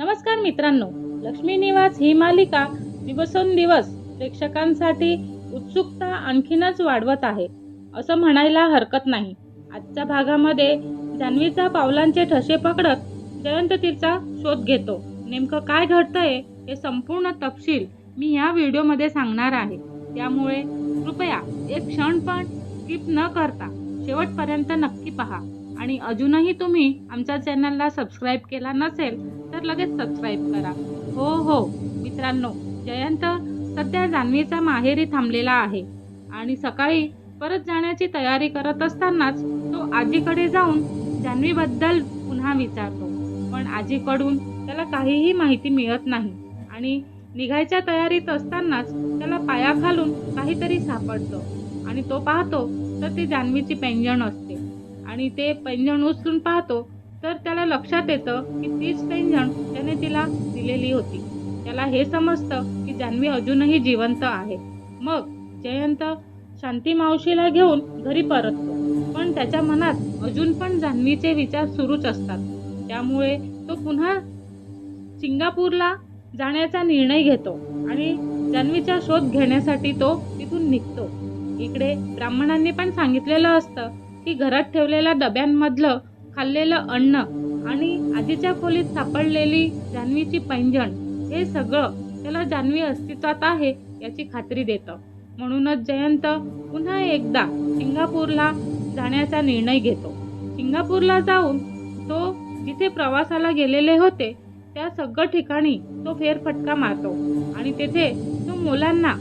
नमस्कार मित्रांनो लक्ष्मी निवास ही मालिका दिवसेंदिवस प्रेक्षकांसाठी उत्सुकता आणखीनच वाढवत आहे असं म्हणायला हरकत नाही. आजच्या भागामध्ये जान्हवीचा पावलांचे ठसे पकडत जयंत तिचा शोध घेतो. नेमकं काय घडतंय हे संपूर्ण तपशील मी ह्या व्हिडिओमध्ये सांगणार आहे. त्यामुळे कृपया एक क्षण पण स्किप न करता शेवटपर्यंत नक्की पहा. आणि अजूनही तुम्ही आमच्या चॅनलला सबस्क्राईब केला नसेल तर लगेच सबस्क्राईब करा. हो हो. मित्रांनो जयंत सध्या जान्हवीचा माहेरी थांबलेला आहे आणि सकाळी परत जाण्याची तयारी करत असतानाच तो आजीकडे जाऊन जान्हवीबद्दल पुन्हा विचारतो. पण आजीकडून त्याला काहीही माहिती मिळत नाही आणि निघायच्या तयारीत असतानाच त्याला पाया खालून काहीतरी सापडतं आणि तो पाहतो तर ती जान्हवीची पेंजण असते आणि ते पेंजण उचलून पाहतो तर त्याला लक्षात येतं की तीच पैंजण त्याने तिला दिलेली होती. त्याला हे समजतं की जान्हवी अजूनही जिवंत आहे. मग जयंत शांती मावशीला घेऊन घरी परततो. पण त्याच्या मनात अजून पण जान्हवीचे विचार सुरूच असतात. त्यामुळे तो पुन्हा सिंगापूरला जाण्याचा निर्णय घेतो आणि जान्हवीचा शोध घेण्यासाठी तो तिथून निघतो. इकडे ब्राह्मणांनी पण सांगितलेलं असतं की घरात ठेवलेल्या डब्यांमधलं खाल्लेलं अन्न आणि आजीच्या खोलीत सापडलेली जान्हवीची पैंजण हे सगळं त्याला जान्हवी अस्तित्वात आहे याची खात्री देतं. म्हणूनच जयंत पुन्हा एकदा सिंगापूरला जाण्याचा निर्णय घेतो. सिंगापूरला जाऊन तो जिथे प्रवासाला गेलेले होते त्या सगळं ठिकाणी तो फेरफटका मारतो आणि तेथे तो मुलांना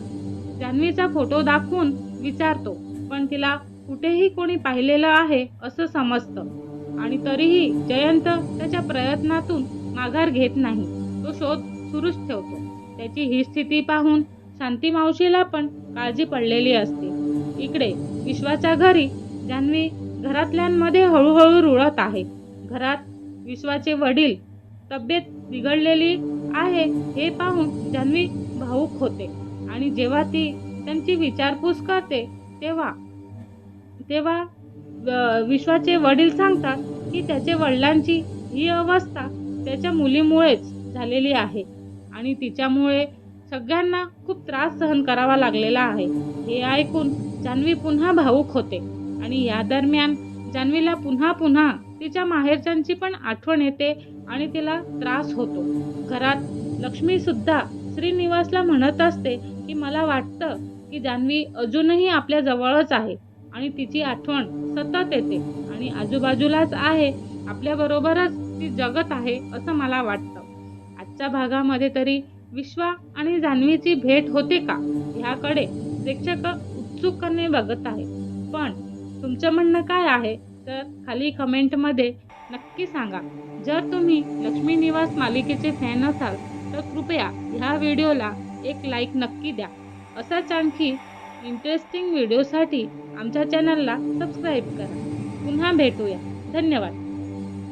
जान्हवीचा फोटो दाखवून विचारतो पण तिला कुठेही कोणी पाहिलेलं आहे असं समजतं. आणि तरीही जयंत त्याच्या प्रयत्नातून माघार घेत नाही. तो शोध सुरूच ठेवतो. त्याची ही स्थिती पाहून शांती मावशीला पण काळजी पडलेली असते. इकडे विश्वाच्या घरी जान्हवी घरातल्यांमध्ये हळूहळू रुळत आहे. घरात विश्वाचे वडील तब्येत बिघडलेली आहे हे पाहून जान्हवी भाऊक होते आणि जेव्हा ती त्यांची विचारपूस करते तेव्हा तेव्हा विश्वाचे वडील सांगतात की त्याचे वडिलांची ही अवस्था त्याच्या मुलीमुळेच झालेली आहे. आणि तिच्यामुळे सगळ्यांना खूप त्रास सहन करावा लागलेला आहे. हे ऐकून जान्हवी पुन्हा भावूक होते. आणि या दरम्यान जान्हवीला पुन्हा पुन्हा तिच्या माहेरच्यांची पण आठवण येते आणि तिला त्रास होतो. घरात लक्ष्मीसुद्धा श्रीनिवासला म्हणत असते की मला वाटतं की जान्हवी अजूनही आपल्या जवळच आहे. आणि तिची आठवण सतत येते. आणि आजूबाजूलाच आहे आपल्याबरोबरच ती जगत आहे असं मला वाटतं. आजच्या भागामध्ये तरी विश्वा आणि जान्हवीची भेट होते का? ह्याकडे प्रेक्षक उत्सुकपणे बघत आहे पण तुमचं म्हणणं काय आहे? तर खाली कमेंटमध्ये नक्की सांगा. जर तुम्ही लक्ष्मी निवास मालिकेचे फॅन असाल तर कृपया ह्या व्हिडिओला एक लाईक नक्की द्या. असाच आणखी इंटरेस्टिंग व्हिडिओसाठी आमच्या चॅनलला सबस्क्राईब करा. पुन्हा भेटूया. धन्यवाद.